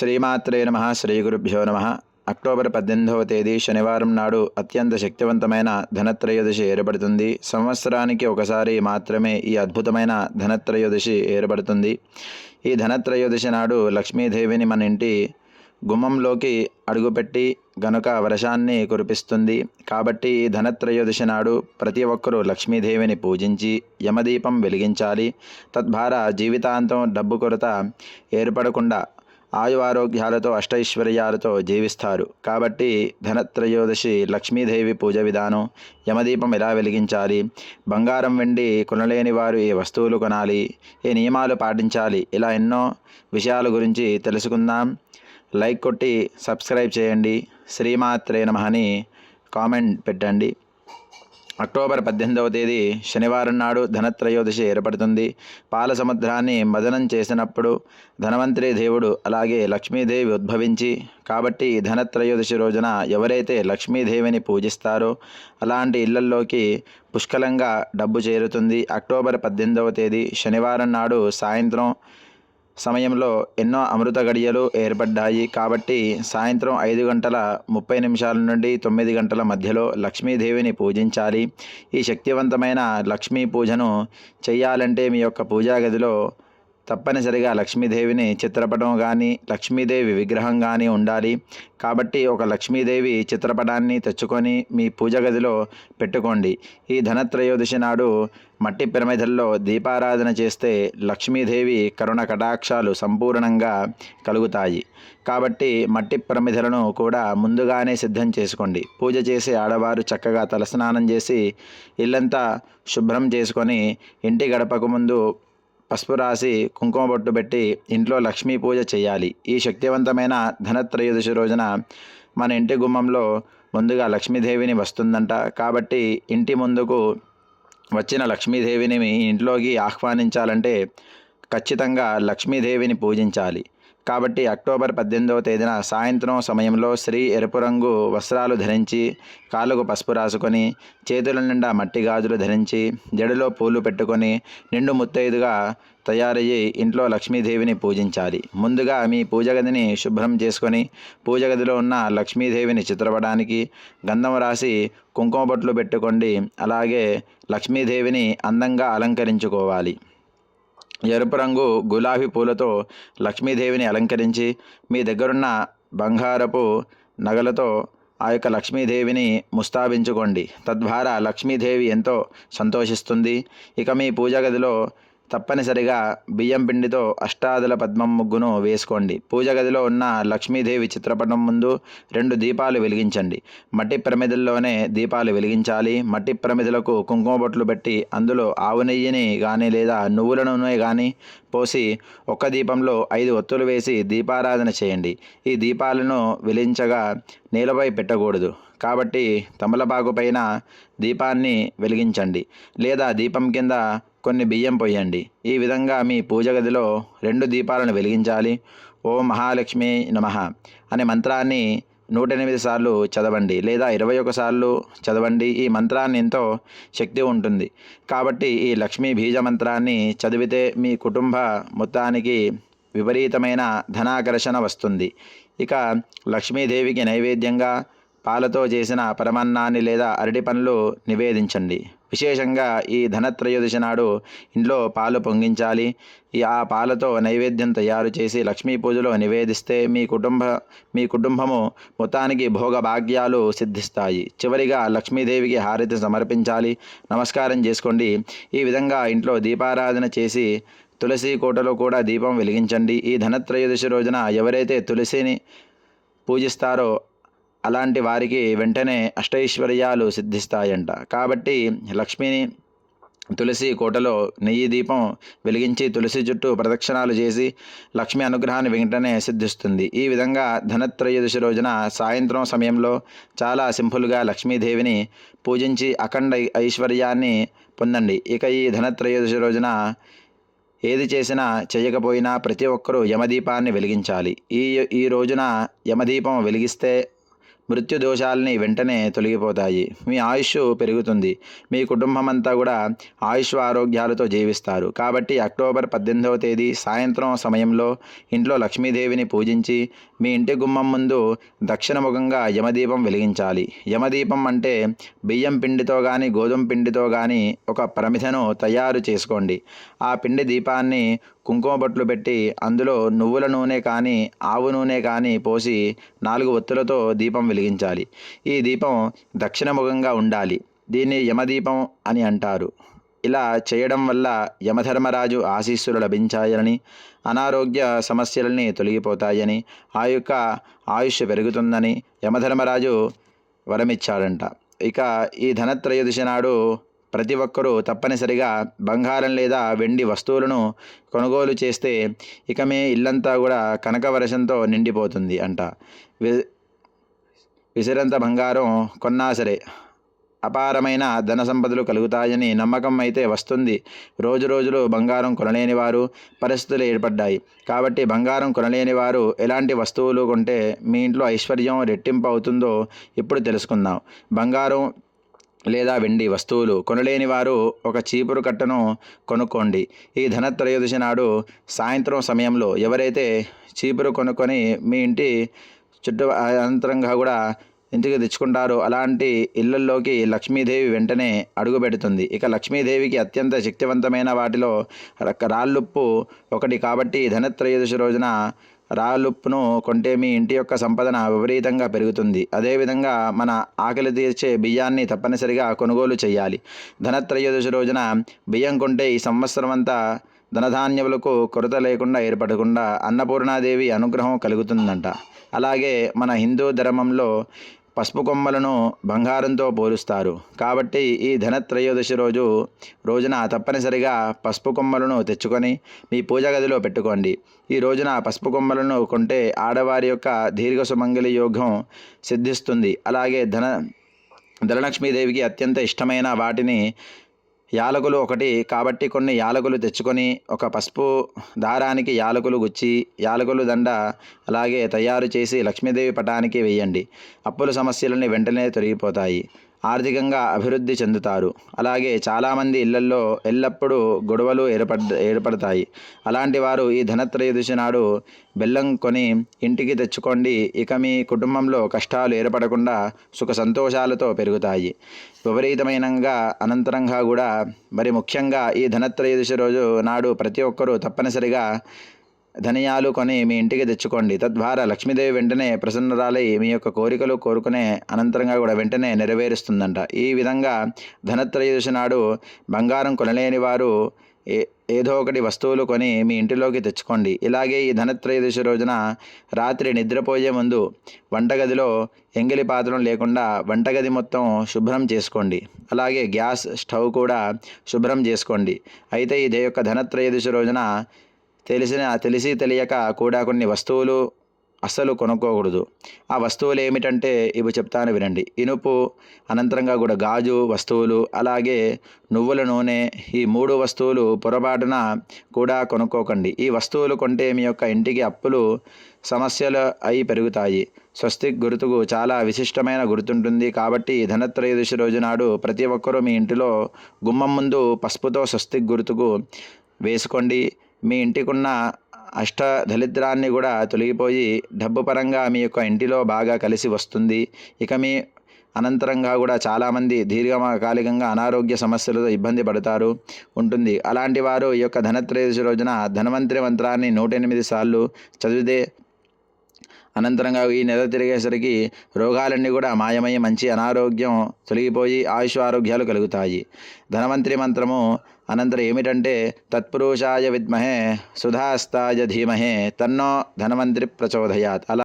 శ్రీమాత్రే నమ శ్రీ గురుభ్యో నమ. అక్టోబర్ పద్దెనిమిదవ తేదీ శనివారం నాడు అత్యంత శక్తివంతమైన ధనత్రయోదశి ఏర్పడుతుంది. సంవత్సరానికి ఒకసారి మాత్రమే ఈ అద్భుతమైన ధనత్రయోదశి ఏర్పడుతుంది. ఈ ధనత్రయోదశి నాడు లక్ష్మీదేవిని మన ఇంటి గుమ్మంలోకి అడుగుపెట్టి గనుక వర్షాన్ని కురిపిస్తుంది. కాబట్టి ఈ ధనత్రయోదశి నాడు ప్రతి ఒక్కరూ లక్ష్మీదేవిని పూజించి యమదీపం వెలిగించాలి. తద్వారా జీవితాంతం డబ్బు కొరత ఏర్పడకుండా ఆయు ఆరోగ్యాలతో అష్టైశ్వర్యాలతో జీవిస్తారు. కాబట్టి ధనత్రయోదశి లక్ష్మీదేవి పూజ విధానం యమదీపం ఎలా వెలిగించాలి బంగారం వెండి కొనలేని వారు ఏ వస్తువులు కొనాలి ఏ నియమాలు పాటించాలి ఇలా ఎన్నో విషయాల గురించి తెలుసుకుందాం. లైక్ కొట్టి సబ్స్క్రైబ్ చేయండి. శ్రీమాత్రే నమహని కామెంట్ పెట్టండి. అక్టోబర్ పద్దెనిమిదవ తేదీ శనివారం నాడు ధనత్రయోదశి ఏర్పడుతుంది. పాల సముద్రాన్ని మదనం చేసినప్పుడు ధనవంతరి దేవుడు అలాగే లక్ష్మీదేవి ఉద్భవించి కాబట్టి ధనత్రయోదశి రోజున ఎవరైతే లక్ష్మీదేవిని పూజిస్తారో అలాంటి ఇళ్ళల్లోకి పుష్కలంగా డబ్బు చేరుతుంది. అక్టోబర్ పద్దెనిమిదవ తేదీ శనివారం నాడు సాయంత్రం సమయంలో ఎన్నో అమృత గడియలు ఏర్పడ్డాయి. కాబట్టి సాయంత్రం ఐదు గంటల ముప్పై నిమిషాల నుండి తొమ్మిది గంటల మధ్యలో లక్ష్మీదేవిని పూజించాలి. ఈ శక్తివంతమైన లక్ష్మీ పూజను చేయాలంటే మీ యొక్క పూజా గదిలో తప్పనిసరిగా లక్ష్మీదేవిని చిత్రపటం కానీ లక్ష్మీదేవి విగ్రహం కానీ ఉండాలి. కాబట్టి ఒక లక్ష్మీదేవి చిత్రపటాన్ని తెచ్చుకొని మీ పూజ గదిలో పెట్టుకోండి. ఈ ధనత్రయోదశి నాడు మట్టి పిరమిదల్లో దీపారాధన చేస్తే లక్ష్మీదేవి కరుణ కటాక్షాలు సంపూర్ణంగా కలుగుతాయి. కాబట్టి మట్టి ప్రమిదలను కూడా ముందుగానే సిద్ధం చేసుకోండి. పూజ చేసే ఆడవారు చక్కగా తలస్నానం చేసి ఇల్లంతా శుభ్రం చేసుకొని ఇంటి గడపకు ముందు పసుపు రాసి కుంకుమ బొట్టు పెట్టి ఇంట్లో లక్ష్మీ పూజ చేయాలి ఈ శక్తివంతమైన ధనత్రయోదశి రోజున మన ఇంటి గుమ్మంలో ముందుగా లక్ష్మీదేవిని వస్తుందంట. కాబట్టి ఇంటి ముందుకు వచ్చిన లక్ష్మీదేవిని మీ ఇంట్లోకి ఆహ్వానించాలంటే ఖచ్చితంగా లక్ష్మీదేవిని పూజించాలి. కాబట్టి అక్టోబర్ పద్దెనిమిదవ తేదీన సాయంత్రం సమయంలో స్త్రీ ఎరుపు రంగు వస్త్రాలు ధరించి కాళ్ళకు పసుపు రాసుకొని చేతుల నిండా మట్టి గాజులు ధరించి జడలో పూలు పెట్టుకొని నిండు ముత్తైదుగా తయారయ్యి ఇంట్లో లక్ష్మీదేవిని పూజించాలి. ముందుగా మీ పూజగదిని శుభ్రం చేసుకొని పూజగదిలో ఉన్న లక్ష్మీదేవిని చిత్రపడానికి గంధం రాసి కుంకుమ బొట్లు పెట్టుకోండి. అలాగే లక్ష్మీదేవిని అందంగా అలంకరించుకోవాలి. ఎరుపు రంగు గులాబీ పూలతో లక్ష్మీదేవిని అలంకరించి మీ దగ్గరున్న బంగారపు నగలతో ఆ యొక్క లక్ష్మీదేవిని ముస్తాబించుకోండి. తద్వారా లక్ష్మీదేవి ఎంతో సంతోషిస్తుంది. ఇక మీ పూజ గదిలో తప్పనిసరిగా బియ్యం పిండితో అష్టాదల పద్మం ముగ్గును వేసుకోండి. పూజ గదిలో ఉన్న లక్ష్మీదేవి చిత్రపటం ముందు రెండు దీపాలు వెలిగించండి. మట్టి ప్రమిదల్లోనే దీపాలు వెలిగించాలి. మట్టి ప్రమిదలకు కుంకుమ బొట్లు పెట్టి అందులో ఆవు నెయ్యిని కానీ లేదా నువ్వుల నూనె కానీ పోసి ఒక్క దీపంలో ఐదు ఒత్తులు వేసి దీపారాధన చేయండి. ఈ దీపాలను వెలించగా నేలపై పెట్టకూడదు. కాబట్టి తమలపాకు పైన దీపాన్ని వెలిగించండి. లేదా దీపం కింద కొన్ని బియ్యం పోయండి ఈ విధంగా మీ పూజ గదిలో రెండు దీపాలను వెలిగించాలి. ఓ మహాలక్ష్మి నమ అనే మంత్రాన్ని నూట ఎనిమిది సార్లు చదవండి లేదా ఇరవై ఒక సార్లు చదవండి. ఈ మంత్రాన్ని ఎంతో శక్తి ఉంటుంది. కాబట్టి ఈ లక్ష్మీ బీజ మంత్రాన్ని చదివితే మీ కుటుంబ మొత్తానికి విపరీతమైన ధనాకర్షణ వస్తుంది. ఇక లక్ష్మీదేవికి నైవేద్యంగా పాలతో చేసిన పరమన్నాన్ని లేదా అరటి పనులు నివేదించండి. విశేషంగా ఈ ధనత్రయోదశి నాడు ఇంట్లో పాలు పొంగించాలి. ఈ ఆ పాలతో నైవేద్యం తయారు చేసి లక్ష్మీ పూజలో నివేదిస్తే మీ కుటుంబ మీ కుటుంబము మొత్తానికి భోగ భాగ్యాలు సిద్ధిస్తాయి. చివరిగా లక్ష్మీదేవికి హారతి సమర్పించాలి. నమస్కారం చేసుకోండి. ఈ విధంగా ఇంట్లో దీపారాధన చేసి తులసి కోటలో కూడా దీపం వెలిగించండి. ఈ ధనత్రయోదశి రోజున ఎవరైతే తులసిని పూజిస్తారో అలాంటి వారికి వెంటనే అష్టైశ్వర్యాలు సిద్ధిస్తాయంట. కాబట్టి లక్ష్మిని తులసి కోటలో నెయ్యి దీపం వెలిగించి తులసి చుట్టూ ప్రదక్షిణాలు చేసి లక్ష్మి అనుగ్రహాన్ని వెంటనే సిద్ధిస్తుంది. ఈ విధంగా ధనత్రయోదశి రోజున సాయంత్రం సమయంలో చాలా సింపుల్గా లక్ష్మీదేవిని పూజించి అఖండ ఐశ్వర్యాన్ని పొందండి. ఇక ఈ ధనత్రయోదశి రోజున ఏది చేసినా చేయకపోయినా ప్రతి ఒక్కరూ యమదీపాన్ని వెలిగించాలి. ఈ ఈ రోజున యమదీపం వెలిగిస్తే మృత్యు దోషాలని వెంటనే తొలగిపోతాయి. మీ ఆయుష్ పెరుగుతుంది. మీ కుటుంబం అంతా కూడా ఆయుష్ ఆరోగ్యాలతో జీవిస్తారు. కాబట్టి అక్టోబర్ పద్దెనిమిదవ తేదీ సాయంత్రం సమయంలో ఇంట్లో లక్ష్మీదేవిని పూజించి మీ ఇంటి గుమ్మం ముందు దక్షిణముఖంగా యమదీపం వెలిగించాలి. యమదీపం అంటే బియ్యం పిండితో కానీ గోధుమ పిండితో కానీ ఒక ప్రమిదను తయారు చేసుకోండి. ఆ పిండి దీపాన్ని కుంకుమ బొట్లు పెట్టి అందులో నువ్వుల నూనె కానీ ఆవు నూనె కానీ పోసి నాలుగు ఒత్తులతో దీపం వెలిగించాలి. ఈ దీపం దక్షిణముఖంగా ఉండాలి. దీన్ని యమదీపం అని అంటారు. ఇలా చేయడం వల్ల యమధర్మరాజు ఆశీస్సులు లభించాయని అనారోగ్య సమస్యలని తొలగిపోతాయని ఆ యొక్క ఆయుష్ పెరుగుతుందని యమధర్మరాజు వరమిచ్చాడంట. ఇక ఈ ధనత్రయోదశి నాడు ప్రతి ఒక్కరూ తప్పనిసరిగా బంగారం లేదా వెండి వస్తువులను కొనుగోలు చేస్తే ఇక మీ ఇల్లంతా కూడా కనక వర్షంతో నిండిపోతుంది అంట. విసిరంత బంగారం కొన్నా సరే. అపారమైన ధన సంపదలు కలుగుతాయని నమ్మకం అయితే వస్తుంది. రోజు రోజులు బంగారం కొనలేని వారు పరిస్థితులు ఏర్పడ్డాయి. కాబట్టి బంగారం కొనలేని వారు ఎలాంటి వస్తువులు కొంటే మీ ఇంట్లో ఐశ్వర్యం రెట్టింపు అవుతుందో ఇప్పుడు తెలుసుకుందాం. బంగారం లేదా వెండి వస్తువులు కొనలేని వారు ఒక చీపురు కట్టను కొనుక్కోండి. ఈ ధనత్రయోదశి నాడు సాయంత్రం సమయంలో ఎవరైతే చీపురు కొనుక్కొని మీ ఇంటి చుట్టూ అనంతరంగా కూడా ఇంటికి తెచ్చుకుంటారు. అలాంటి ఇళ్ళల్లోకి లక్ష్మీదేవి వెంటనే అడుగుపెడుతుంది ఇక లక్ష్మీదేవికి అత్యంత శక్తివంతమైన వాటిలో రాళ్ళుప్పు ఒకటి కాబట్టి ధనత్రయోదశి రోజున రాలుప్పును కొంటే మీ ఇంటి యొక్క సంపదన విపరీతంగా పెరుగుతుంది. అదేవిధంగా మన ఆకలి తీర్చే బియ్యాన్ని తప్పనిసరిగా కొనుగోలు చేయాలి. ధనత్రయోదశి రోజున బియ్యం కొంటే ఈ సంవత్సరం అంతా ధనధాన్యములకు కొరత లేకుండా ఏర్పడకుండా అన్నపూర్ణాదేవి అనుగ్రహం కలుగుతుందంట. అలాగే మన హిందూ ధర్మంలో పసుపు కొమ్మలను బంగారంతో పోలుస్తారు. కాబట్టి ఈ ధనత్రయోదశి రోజు రోజున తప్పనిసరిగా పసుపు కొమ్మలను తెచ్చుకొని మీ పూజ గదిలో పెట్టుకోండి. ఈ రోజున పసుపు కొమ్మలను కొంటే ఆడవారి యొక్క దీర్ఘ సుమంగళి యోగం సిద్ధిస్తుంది. అలాగే ధన ధనలక్ష్మీదేవికి అత్యంత ఇష్టమైన వాటిని యాలకులు ఒకటి. కాబట్టి కొన్ని యాలకులు తెచ్చుకొని ఒక పసుపు దారానికి యాలకులు గుచ్చి యాలకులు దండ అలాగే తయారు చేసి లక్ష్మీదేవి పటానికి వేయండి. అప్పుల సమస్యలని వెంటనే తొలగిపోతాయి. ఆర్థికంగా అభివృద్ధి చెందుతారు. అలాగే చాలామంది ఇళ్ళల్లో ఎల్లప్పుడూ గొడవలు ఏర్పడ్ ఏర్పడతాయి. అలాంటి వారు ఈ ధనత్రయోదశి నాడు బెల్లం కొని ఇంటికి తెచ్చుకోండి. ఇక మీ కుటుంబంలో కష్టాలు ఏర్పడకుండా సుఖ సంతోషాలతో పెరుగుతాయి. విపరీతమైనగా అనంతరంగా కూడా మరి ముఖ్యంగా ఈ ధనత్రయోదశి రోజు నాడు ప్రతి ఒక్కరూ తప్పనిసరిగా ధనియాలు కొని మీ ఇంటికి తెచ్చుకోండి. తద్వారా లక్ష్మీదేవి వెంటనే ప్రసన్నరాలై మీ యొక్క కోరికలు కోరుకునే అనంతరంగా కూడా వెంటనే నెరవేరుస్తుందంట. ఈ విధంగా ధనత్రయోదశి నాడు బంగారం కొనలేని వారు ఏ ఏదో ఒకటి వస్తువులు కొని మీ ఇంటిలోకి తెచ్చుకోండి. ఇలాగే ఈ ధనత్రయోదశి రోజున రాత్రి నిద్రపోయే ముందు వంటగదిలో ఎంగిలి పాత్రం లేకుండా వంటగది మొత్తం శుభ్రం చేసుకోండి. అలాగే గ్యాస్ స్టవ్ కూడా శుభ్రం చేసుకోండి. అయితే ఇదే యొక్క ధనత్రయోదశి రోజున తెలిసిన తెలిసి తెలియక కూడా కొన్ని వస్తువులు అస్సలు కొనుక్కోకూడదు. ఆ వస్తువులు ఏమిటంటే ఇవి చెప్తాను వినండి. ఇనుపు అనంతరంగా కూడా గాజు వస్తువులు అలాగే నువ్వుల నూనె ఈ మూడు వస్తువులు పొరపాటున కూడా కొనుక్కోకండి. ఈ వస్తువులు కొంటే మీ యొక్క ఇంటికి అప్పులు సమస్యలు అయి పెరుగుతాయి. స్వస్తిక్ గుర్తుకు చాలా విశిష్టమైన గుర్తుంటుంది కాబట్టి ధనత్రయోదశి రోజు నాడు ప్రతి ఒక్కరూ మీ ఇంటిలో గుమ్మం ముందు పసుపుతో స్వస్తిక్ గుర్తుకు వేసుకోండి. మీ ఇంటికున్న అష్ట దరిద్రాన్ని కూడా తొలగిపోయి డబ్బు పరంగా మీ యొక్క ఇంటిలో బాగా కలిసి వస్తుంది. ఇక మీ అనంతరంగా కూడా చాలామంది దీర్ఘకాలికంగా అనారోగ్య సమస్యలతో ఇబ్బంది పడతారు ఉంటుంది. అలాంటి వారు ఈ యొక్క ధనత్రయోదశి రోజున ధనవంతరి మంత్రాన్ని నూట ఎనిమిది సార్లు చదివితే అనంతరంగా ఈ నెల తిరిగేసరికి రోగాలన్నీ కూడా మాయమై మంచి అనారోగ్యం తొలగిపోయి ఆయుష్ ఆరోగ్యాలు కలుగుతాయి. ధనవంతరి మంత్రము అనంతరం ఏమిటంటే తత్పురుషాయ విద్మహే సుధాస్తాయ ధీమహే తన్నో ధనవంతరి ప్రచోదయాత్. అలా